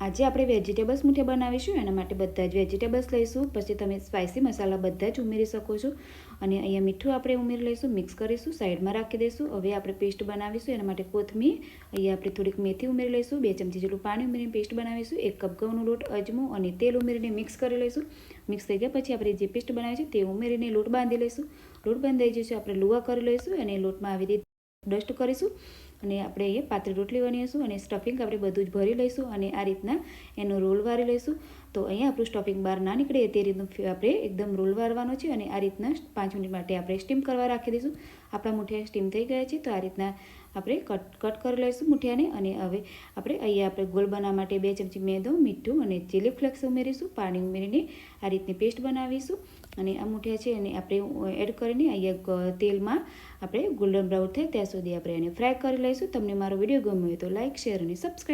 આજે આપણે વેજીટેબલ્સ મુઠિયા બનાવીશું, એના માટે બધા જ વેજીટેબલ્સ લઈશું, પછી તમે સ્પાઇસી મસાલા બધા જ ઉમેરી શકો છો. અને અહીંયા મીઠું આપણે ઉમેરી લઈશું મિક્સ કરીશું સાઈડમાં રાખી દઈશું. હવે આપણે પેસ્ટ બનાવીશું, એના માટે કોથમીર, અહીંયા આપણે થોડીક મેથી ઉમેરી લઈશું, બે ચમચી જેટલું પાણી ઉમેરીને પેસ્ટ બનાવીશું, એક કપ ઘઉંનો લોટ અજમો અને તેલ ઉમેરીને મિક્સ કરી લઈશું. મિક્સ થઈ ગયા પછી આપણે જે પેસ્ટ બનાવી છે તે ઉમેરીને લોટ બાંધી લઈશું. લોટ બાંધાઈ જશે આપણે લુવા કરી લઈશું અને લોટમાં આવી રીતે ડસ્ટ કરીશું. અને આપણે અહીંયા પાતળી રોટલી બનાવીશું અને સ્ટફિંગ આપણે બધું જ ભરી લઈશું અને આ રીતના એનો રોલ વારી લઈશું. તો અહીંયા આપણું સ્ટફિંગ બહાર ના નીકળે તે રીતનું આપણે એકદમ રોલ વારવાનો છે અને આ રીતના પાંચ મિનિટ માટે આપણે સ્ટીમ કરવા રાખી દઈશું. આપણા મુઠિયા સ્ટીમ થઈ ગયા છે તો આ રીતના આપણે કટ કટ કરી લઈશું મુઠિયાને અને હવે આપણે અહીંયા આપણે ગોળ બનાવવા માટે બે ચમચી મેદો, મીઠું અને ચીલી ફ્લેક્સ ઉમેરીશું. પાણી ઉમેરીને આ રીતની પેસ્ટ બનાવીશું. અને આ મુઠિયા છે એને આપણે એડ કરીને અહીંયા તેલમાં આપણે ગોલ્ડન બ્રાઉન થાય ત્યાં સુધી આપણે એને ફ્રાય કરી લઈશું. તમને મારો વીડિયો ગમ્યો હોય તો લાઇક શેર અને સબસ્ક્રાઈબ